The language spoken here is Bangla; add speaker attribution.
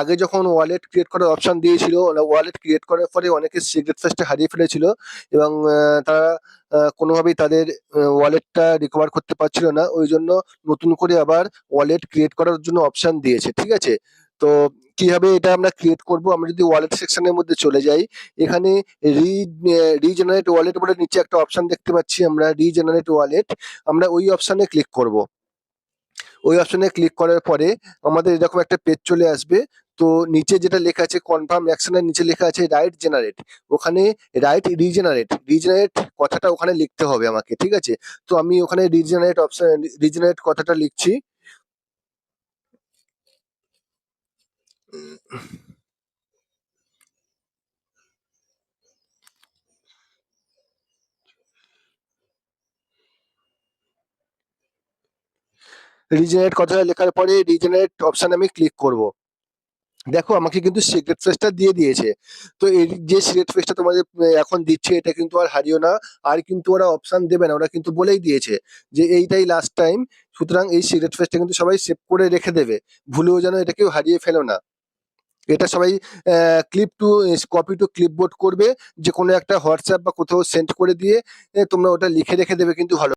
Speaker 1: আগে যখন ওয়ালেট ক্রিয়েট করার অপশন দিয়েছিল ওয়ালেট ক্রিয়েট করার পরে অনেকে সিক্রেট ফেসটা হারিয়ে ফেলেছিল এবং তারা কোনোভাবেই তাদের ওয়ালেটটা রিকভার করতে পারছিল না। ওই জন্য নতুন করে আবার ওয়ালেট ক্রিয়েট করার জন্য অপশন দিয়েছে, ঠিক আছে? তো কীভাবে এটা আমরা ক্রিয়েট করব? আমরা যদি ওয়ালেট সেকশনের মধ্যে চলে যাই, এখানে রি রিজেনারেট ওয়ালেট বলে নিচে একটা অপশান দেখতে পাচ্ছি আমরা রিজেনারেট ওয়ালেট আমরা ওই অপশানে ক্লিক করব। ওই অপশনে ক্লিক করার পরে আমাদের এরকম একটা পেজ চলে আসবে। তো নিচে যেটা লেখা আছে কনফার্ম অ্যাকশনের নিচে লেখা আছে রাইট জেনারেট ওখানে রাইট রিজেনারেট রিজেনারেট কথাটা ওখানে লিখতে হবে আমাকে, ঠিক আছে? তো আমি ওখানে রিজেনারেট অপশন রিজেনারেট কথাটা লিখছি। রিজেনারেট কথাটা লেখার পরে রিজেনারেট অপশন আমি ক্লিক করব। দেখো, আমাকে কিন্তু সিক্রেট ফেসটা দিয়ে দিয়েছে। তো এই যে সিক্রেট ফেসটা তোমাদের এখন দিচ্ছে, এটা কিন্তু আর হারিও না। আর কিন্তু ওরা অপশান দেবে না, ওরা কিন্তু বলেই দিয়েছে যে এইটাই লাস্ট টাইম সুতরাং এই সিক্রেট ফেসটা কিন্তু সবাই সেভ করে রেখে দেবে। ভুলেও যেন এটা কেউ হারিয়ে ফেলো না। এটা সবাই clip to copy to clipboard করবে। যে কোনো একটা হোয়াটসঅ্যাপ বা কোথাও সেন্ড করে দিয়ে তোমরা ওটা লিখে রেখে দেবে কিন্তু ভালো